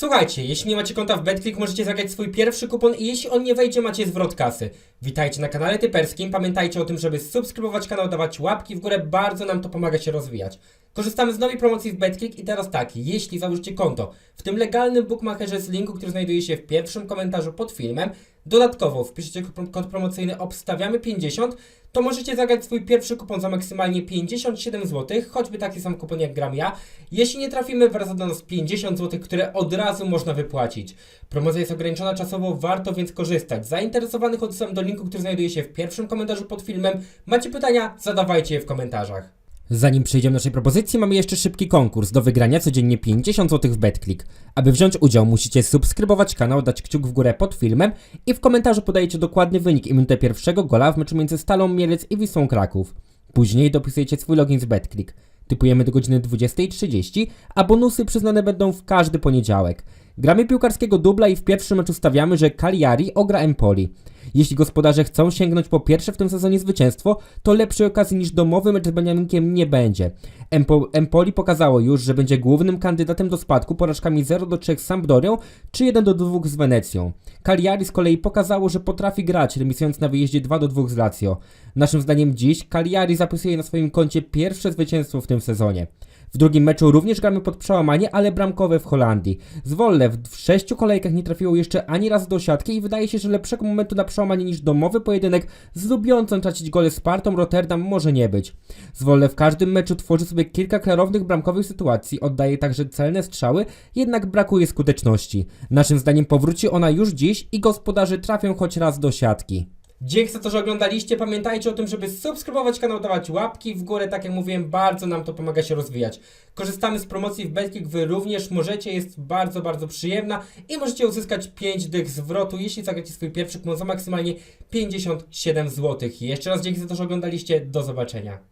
Słuchajcie, jeśli nie macie konta w BetClick, możecie zagrać swój pierwszy kupon i jeśli on nie wejdzie, macie zwrot kasy. Witajcie na kanale Typerskim, pamiętajcie o tym, żeby subskrybować kanał, dawać łapki w górę, bardzo nam to pomaga się rozwijać. Korzystamy z nowej promocji w BetClick i teraz tak, jeśli założycie konto w tym legalnym bookmacherze z linku, który znajduje się w pierwszym komentarzu pod filmem, dodatkowo wpiszecie kod promocyjny obstawiamy 50, to możecie zagrać swój pierwszy kupon za maksymalnie 57 zł, choćby taki sam kupon jak gram ja. Jeśli nie trafimy, wraca do nas 50 zł, które od razu można wypłacić. Promocja jest ograniczona czasowo, warto więc korzystać. Zainteresowanych odsyłam do linku, który znajduje się w pierwszym komentarzu pod filmem. Macie pytania? Zadawajcie je w komentarzach. Zanim przejdziemy do naszej propozycji, mamy jeszcze szybki konkurs. Do wygrania codziennie 50 zł w BetClick. Aby wziąć udział, musicie subskrybować kanał, dać kciuk w górę pod filmem i w komentarzu podajecie dokładny wynik i minutę pierwszego gola w meczu między Stalą Mielec i Wisłą Kraków. Później dopisujecie swój login z BetClick. Typujemy do godziny 20.30, a bonusy przyznane będą w każdy poniedziałek. Gramy piłkarskiego dubla i w pierwszym meczu stawiamy, że Cagliari ogra Empoli. Jeśli gospodarze chcą sięgnąć po pierwsze w tym sezonie zwycięstwo, to lepszej okazji niż domowy mecz z Beniaminkiem nie będzie. Empo, Empoli pokazało już, że będzie głównym kandydatem do spadku porażkami 0 do 3 z Sampdorią czy 1 do 2 z Wenecją. Cagliari z kolei pokazało, że potrafi grać, remisując na wyjeździe 2 do 2 z Lazio. Naszym zdaniem dziś Cagliari zapisuje na swoim koncie pierwsze zwycięstwo w tym sezonie. W drugim meczu również gramy pod przełamanie, ale bramkowe w Holandii. Zwolle w sześciu kolejkach nie trafiło jeszcze ani raz do siatki i wydaje się, że lepszego momentu na przełamanie niż domowy pojedynek z lubiącą tracić gole Spartą Rotterdam może nie być. Zwolle w każdym meczu tworzy sobie kilka klarownych bramkowych sytuacji, oddaje także celne strzały, jednak brakuje skuteczności. Naszym zdaniem powróci ona już dziś i gospodarze trafią choć raz do siatki. Dzięki za to, że oglądaliście. Pamiętajcie o tym, żeby subskrybować kanał, dawać łapki w górę. Tak jak mówiłem, bardzo nam to pomaga się rozwijać. Korzystamy z promocji w Betkick, wy również możecie, jest bardzo, bardzo przyjemna i możecie uzyskać 5 dych zwrotu, jeśli zagracie swój pierwszy kupon za maksymalnie 57 zł. Jeszcze raz dzięki za to, że oglądaliście. Do zobaczenia.